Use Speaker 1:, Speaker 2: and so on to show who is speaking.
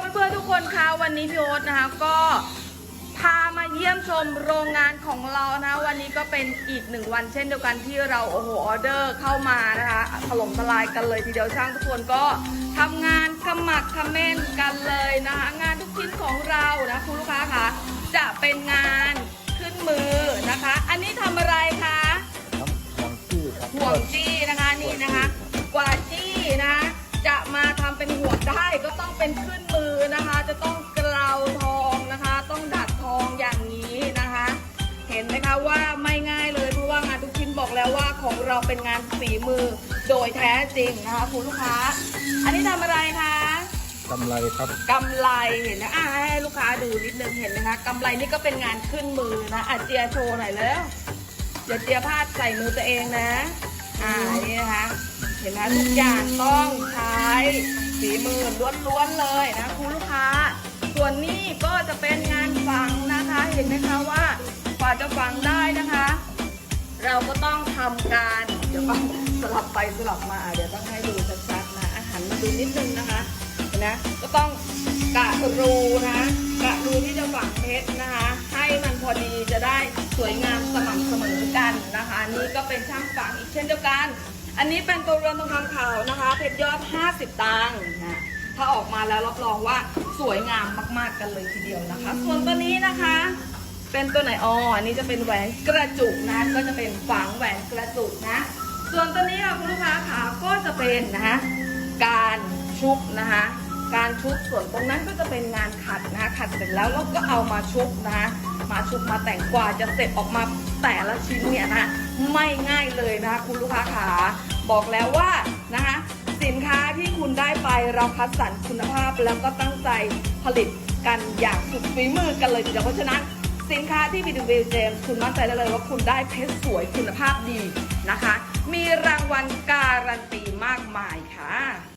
Speaker 1: เพื่อนๆทุกคนคะวันนี้พี่โอ๊ตนะคะก็พามาเยี่ยมชมโรงงานของเรานะวันนี้ก็เป็นอีกหนึ่งวันเช่นเดียวกันที่เราโอ้โหออเดอร์เข้ามานะคะถล่มทลายกันเลยทีเดียวช่างทุกคนก็ทำงานขมักเขม้นกันเลยนะคะงานทุกชิ้นของเรานะคุณลูกค้าคะจะเป็นงานขึ้นมือนะคะ อันนี้ทำอะไรคะ
Speaker 2: น้ำห่วงจี้
Speaker 1: เป็นห่วงได้ก็ต้องเป็นขึ้นมือนะคะ จะต้องเกลาทองนะคะ ต้องดัดทองอย่างนี้นะคะ เห็นไหมคะว่าไม่ง่ายเลยเพราะว่างานทุกชิ้นบอกแล้วว่าของเราเป็นงานฝีมือโดยแท้จริงนะคะคุณลูกค้า อันนี้ทำอะไรคะ
Speaker 2: กำไรครับ
Speaker 1: กำไรเห็นนะอะให้ลูกค้าดูนิดนึงเห็นไหมคะกำไรนี่ก็เป็นงานขึ้นมือนะอะเจียโชว์หน่อยแล้วเดี๋ยวเจียพาดใส่มือตัวเองนะอ่านี่นะคะเห็นไหมทุกอย่างต้องใช้ ฝีมือล้วนๆเลยนะคุณลูกค้า ส่วนนี้ก็จะเป็นงานฝังนะคะ เห็นไหมคะว่ากว่าจะฝังได้นะคะ เราก็ต้องทำการเดี๋ยวต้องสลับไปสลับมาเดี๋ยวต้องให้ดูชัดๆนะอาหารมาดูนิดนึงนะคะนะก็ต้องกะรูนะกะรูที่จะฝังเพชรนะคะ ให้มันพอดีจะได้สวยงามสม่ำเสมอกันนะคะ นี่ก็เป็นช่างฝังอีกเช่นเดียวกัน อันนี้เป็นตัวเรือนทองคำขาวนะคะ เพชรยอด 50 ตังค์นะถ้าออกมาแล้วรับรองว่าสวยงามมากๆกันเลยทีเดียวนะคะ ส่วนตัวนี้นะคะ เป็นตัวไหนอ๋ออันนี้จะเป็นแหวนกระจุกนะ ก็จะเป็นฝังแหวนกระจุกนะ ส่วนตัวนี้ค่ะคุณลูกค้าขาก็จะเป็นนะคะการชุบนะคะ การชุบส่วนตรงนั้นก็จะเป็นงานขัดนะคะขัดเสร็จแล้วเราก็เอามาชุบนะคะมาชุบมาแต่งกว่าจะเสร็จออกมา แต่ละชิ้นเนี่ยนะไม่ง่ายเลยนะคะ คุณลูกค้าขาบอกแล้วว่านะคะสินค้าที่คุณได้ไปเราคัดสรรคุณภาพแล้วก็ตั้งใจผลิตกันอย่างสุดฝีมือกันเลยทีเดยวเพราะฉะนั้นสินค้าที่บีดูเบลเจมคุณมั่นใจได้เลยว่าคุณได้เพชรสวยคุณภาพดีนะคะ มีรางวัลการันตีมากมายค่ะ